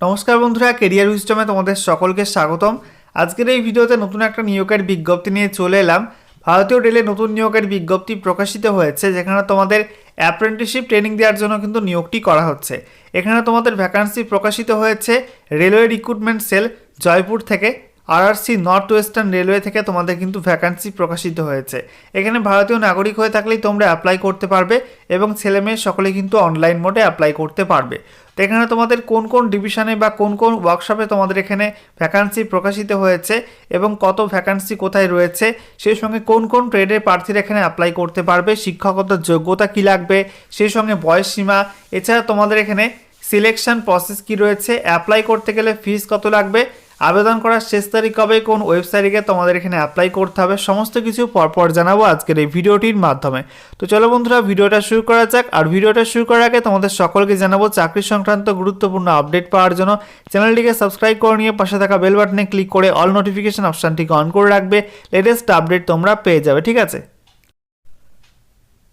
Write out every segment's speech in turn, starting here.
নমস্কার বন্ধুরা কেরিয়ার উইস্টমে তোমাদের সকলকে স্বাগতম। আজকের এই ভিডিওতে নতুন একটা নিয়োগের বিজ্ঞপ্তি নিয়ে চলে এলাম। ভারতীয় রেলে নতুন নিয়োগের বিজ্ঞপ্তি প্রকাশিত হয়েছে, যেখানে তোমাদের অ্যাপ্রেন্টিসশিপ ট্রেনিং দেওয়ার জন্য কিন্তু নিয়োগটি করা হচ্ছে। এখানে তোমাদের ভ্যাকান্সি প্রকাশিত হয়েছে রেলওয়ে রিক্রুটমেন্ট সেল জয়পুর থেকে। আরআরসি নর্থ ওয়েস্টার্ন রেলওয়ে থেকে তোমাদের কিন্তু ভ্যাকান্সি প্রকাশিত হয়েছে। এখানে ভারতীয় নাগরিক হয়ে থাকলেই তোমরা অ্যাপ্লাই করতে পারবে এবং ছেলে মেয়ে সকলে কিন্তু অনলাইন মোডে অ্যাপ্লাই করতে পারবে। তো এখানে তোমাদের কোন কোন ডিভিশনে বা কোন কোন ওয়ার্কশপে তোমাদের এখানে ভ্যাকান্সি প্রকাশিত হয়েছে এবং কত ভ্যাকান্সি কোথায় রয়েছে, সেই সঙ্গে কোন কোন ট্রেডের প্রার্থীরা এখানে অ্যাপ্লাই করতে পারবে, শিক্ষাগত যোগ্যতা কী লাগবে, সেই সঙ্গে বয়স সীমা, এছাড়া তোমাদের এখানে সিলেকশন প্রসেস কি রয়েছে অ্যাপ্লাই করতে গেলে ফিস কত লাগবে আবেদন করার শেষ তারিখ কবে, কোন ওয়েবসাইটে তোমাদের এখানে অ্যাপ্লাই করতে হবে, সমস্ত কিছু পরপর জানাব আজকের এই ভিডিওটির মাধ্যমে। তো চলো বন্ধুরা, ভিডিওটা শুরু করা যাক। আর ভিডিওটা শুরু করার আগে তোমাদের সকলকে জানাব, চাকরি সংক্রান্ত গুরুত্বপূর্ণ আপডেট পাওয়ার জন্য চ্যানেলটিকে সাবস্ক্রাইব করে নিয়ে পাশে থাকা বেল বাটনে ক্লিক করে অল নোটিফিকেশন অপশানটিকে অন করে রাখবে। লেটেস্ট আপডেট তোমরা পেয়ে যাবে, ঠিক আছে?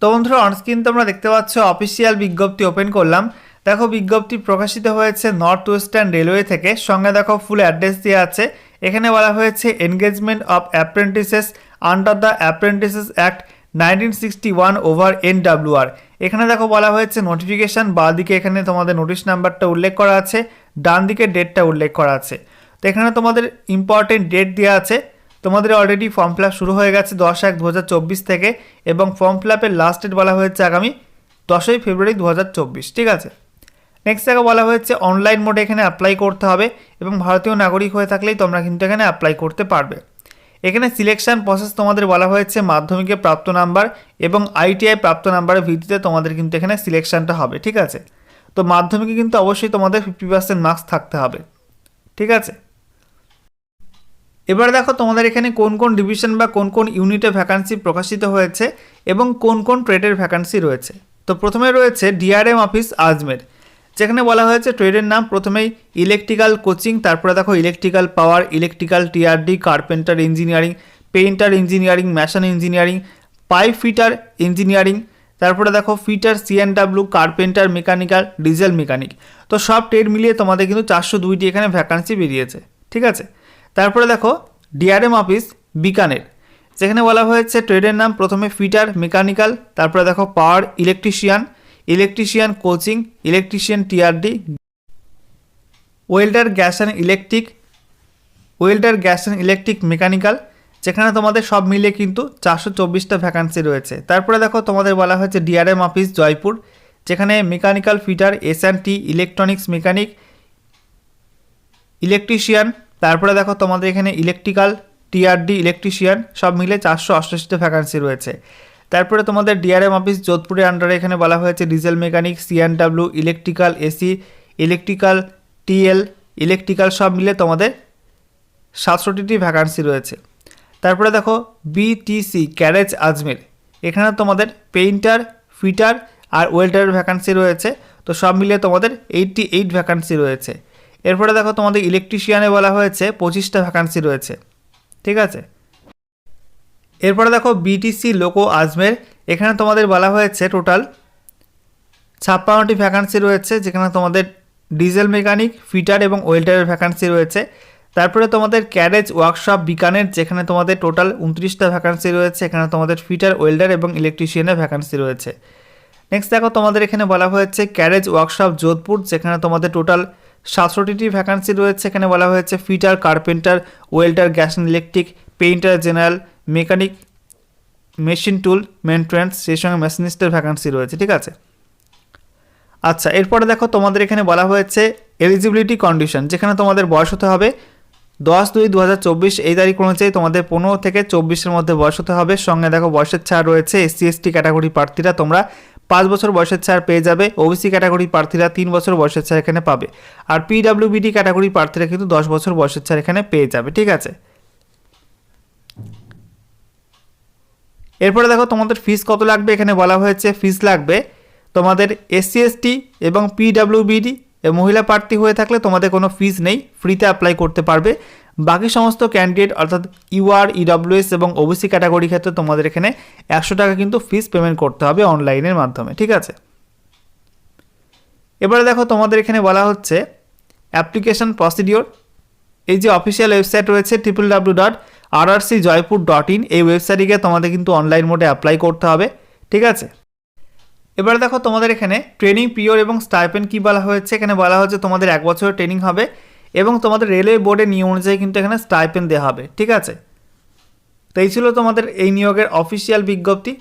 তো বন্ধুরা অনস্ক্রিন তোমরা দেখতে পাচ্ছ অফিসিয়াল বিজ্ঞপ্তি ওপেন করলাম। দেখো বিজ্ঞপ্তি প্রকাশিত হয়েছে নর্থ ওয়েস্টার্ন রেলওয়ে থেকে। সঙ্গে দেখো ফুল অ্যাড্রেস দেওয়া আছে। এখানে বলা হয়েছে engagement of apprentices under the apprentices act nineteen sixty one over N এখানে দেখো বলা হয়েছে নোটিফিকেশান বা দিকে এখানে তোমাদের নোটিশ নাম্বারটা উল্লেখ করা আছে ডান দিকে ডেটটা উল্লেখ করা আছে। তো এখানে তোমাদের ইম্পর্টেন্ট ডেট দেওয়া আছে। তোমাদের অলরেডি ফর্ম ফিল শুরু হয়ে গেছে দশ এক দু থেকে এবং ফর্ম ফিল আপের লাস্ট ডেট বলা হয়েছে আগামী দশই ফেব্রুয়ারি দু হাজার চব্বিশ। ঠিক আছে? নেক্সট জায়গা বলা হয়েছে অনলাইন মোডে এখানে অ্যাপ্লাই করতে হবে এবং ভারতীয় নাগরিক হয়ে থাকলেই তোমরা কিন্তু এখানে অ্যাপ্লাই করতে পারবে। এখানে সিলেকশন প্রসেস তোমাদের বলা হয়েছে মাধ্যমিকে প্রাপ্ত নাম্বার এবং আইটিআই প্রাপ্ত নাম্বারের ভিত্তিতে তোমাদের কিন্তু এখানে সিলেকশনটা হবে, ঠিক আছে? তো মাধ্যমিকে কিন্তু অবশ্যই তোমাদের ফিফটি পার্সেন্ট মার্কস থাকতে হবে, ঠিক আছে? এবার দেখো তোমাদের এখানে কোন কোন ডিভিশন বা কোন কোন ইউনিটে ভ্যাকান্সি প্রকাশিত হয়েছে এবং কোন কোন ট্রেডের ভ্যাকান্সি রয়েছে। তো প্রথমে রয়েছে ডিআরএম অফিস আজমের যেখানে বলা হয়েছে ট্রেডের নাম প্রথমেই ইলেকট্রিক্যাল কোচিং তারপরে দেখো electrical power electrical TRD carpenter engineering painter engineering mason engineering pipe fitter engineering তারপরে দেখো fitter CNW carpenter mechanical diesel mechanic তো সব ট্রেড মিলিয়ে তোমাদের কিন্তু চারশো দুইটি এখানে ভ্যাকান্সি বেরিয়েছে, ঠিক আছে? তারপরে দেখো ডিআরএম অফিস বিকানের। যেখানে বলা হয়েছে ট্রেডের নাম প্রথমে ফিটার মেকানিক্যাল তারপরে দেখো power electrician electrician coaching electrician TRD welder gas and electric welder gas and electric mechanical যেখানে তোমাদের সব মিলে কিন্তু চারশো চব্বিশটা ভ্যাকান্সি রয়েছে। তারপরে দেখো তোমাদের বলা হয়েছে ডিআরএম অফিস জয়পুর, যেখানে mechanical fitter S and T electronics mechanic electrician তারপরে দেখো তোমাদের এখানে ইলেকট্রিক্যাল টিআরডি ইলেকট্রিশিয়ান সব মিলে চারশো অষ্টাশিটা ভ্যাকান্সি রয়েছে। তারপরে তোমাদের ডিআরএম অফিস যোধপুরের আন্ডারে এখানে বলা হয়েছে diesel mechanic CNW electrical AC electrical TL electrical সব মিলে তোমাদের সাতষট্টিটি ভ্যাকান্সি রয়েছে। তারপরে দেখো বিটিসি ক্যারেজ আজমের। এখানে তোমাদের পেইন্টার ফিটার আর ওয়েল্ডারের ভ্যাকান্সি রয়েছে। তো সব মিলিয়ে তোমাদের এইটটি এইট ভ্যাকান্সি রয়েছে। এরপরে দেখো তোমাদের ইলেকট্রিশিয়ানে বলা হয়েছে পঁচিশটা ভ্যাকান্সি রয়েছে। ঠিক আছে? এরপরে দেখো বিটিসি লোকো আজমের এখানে তোমাদের বলা হয়েছে টোটাল ছাপ্পান্নটি ভ্যাকান্সি রয়েছে, যেখানে তোমাদের ডিজেল মেকানিক ফিটার এবং ওয়েল্ডারের ভ্যাকান্সি রয়েছে। তারপরে তোমাদের ক্যারেজ ওয়ার্কশপ বিকানের, যেখানে তোমাদের টোটাল উনত্রিশটা ভ্যাকান্সি রয়েছে, এখানে তোমাদের ফিটার ওয়েল্ডার এবং ইলেকট্রিশিয়ানের ভ্যাকান্সি রয়েছে। নেক্সট দেখো তোমাদের এখানে বলা হয়েছে ক্যারেজ ওয়ার্কশপ যোধপুর, যেখানে তোমাদের টোটাল সাতষট্টিটি ভ্যাকান্সি রয়েছে। এখানে বলা হয়েছে fitter carpenter welder gas electric painter general mechanic machine tool maintenance সেই সঙ্গে মেশিনিস্টের ভ্যাকান্সি রয়েছে, ঠিক আছে? আচ্ছা এরপরে দেখো তোমাদের এখানে বলা হয়েছে এলিজিবিলিটি কন্ডিশন যেখানে তোমাদের বয়স হতে হবে দশ দুই দু এই তারিখ অনুযায়ী তোমাদের পনেরো থেকে চব্বিশের মধ্যে বয়স হতে হবে। সঙ্গে দেখো বয়সের ছাড় রয়েছে এসসি এসটি ক্যাটাগরি প্রার্থীরা তোমরা পাঁচ বছর বয়সের ছাড় পেয়ে যাবে ওবিসি ক্যাটাগরি প্রার্থীরা তিন বছর বয়সের ছাড় এখানে পাবে। আর পিডাব্লিউবিডি ক্যাটাগরি প্রার্থীরা কিন্তু দশ বছর বয়সের ছাড় এখানে পেয়ে যাবে, ঠিক আছে? এরপরে দেখো তোমাদের ফিস কত লাগবে? এখানে বলা হয়েছে ফিস লাগবে। তোমাদের এসসি এসটি এবং পিডাব্লিউবিডি মহিলা প্রার্থী হয়ে থাকলে তোমাদের কোনো ফিস নেই ফ্রিতে অ্যাপ্লাই করতে পারবে। বাকি সমস্ত ক্যান্ডিডেট অর্থাৎ ইউআর ইডব্লিউএস এবং ওবিসি ক্যাটাগরি ক্ষেত্রে তোমাদের এখানে একশো টাকা কিন্তু ফিস পেমেন্ট করতে হবে অনলাইনের মাধ্যমে, ঠিক আছে? এবারে দেখো তোমাদের এখানে বলা হচ্ছে অ্যাপ্লিকেশন প্রসিডিওর এই যে অফিসিয়াল ওয়েবসাইট রয়েছে triple W dot R R C Jaipur dot in এই ওয়েবসাইটে গিয়ে তোমাদের কিন্তু অনলাইন মোডে অ্যাপ্লাই করতে হবে, ঠিক আছে? এবার দেখো তোমাদের এখানে ট্রেনিং পিওর এবং স্টাইপেন কী বলা হয়েছে? এখানে বলা হয়েছে তোমাদের এক বছরের ট্রেনিং হবে এবং তোমাদের রেলওয়ে বোর্ডের নিয়ম অনুযায়ী কিন্তু এখানে স্টাইপেন দেওয়া হবে, ঠিক আছে? তো এই ছিল তোমাদের এই নিয়োগের অফিসিয়াল বিজ্ঞপ্তি।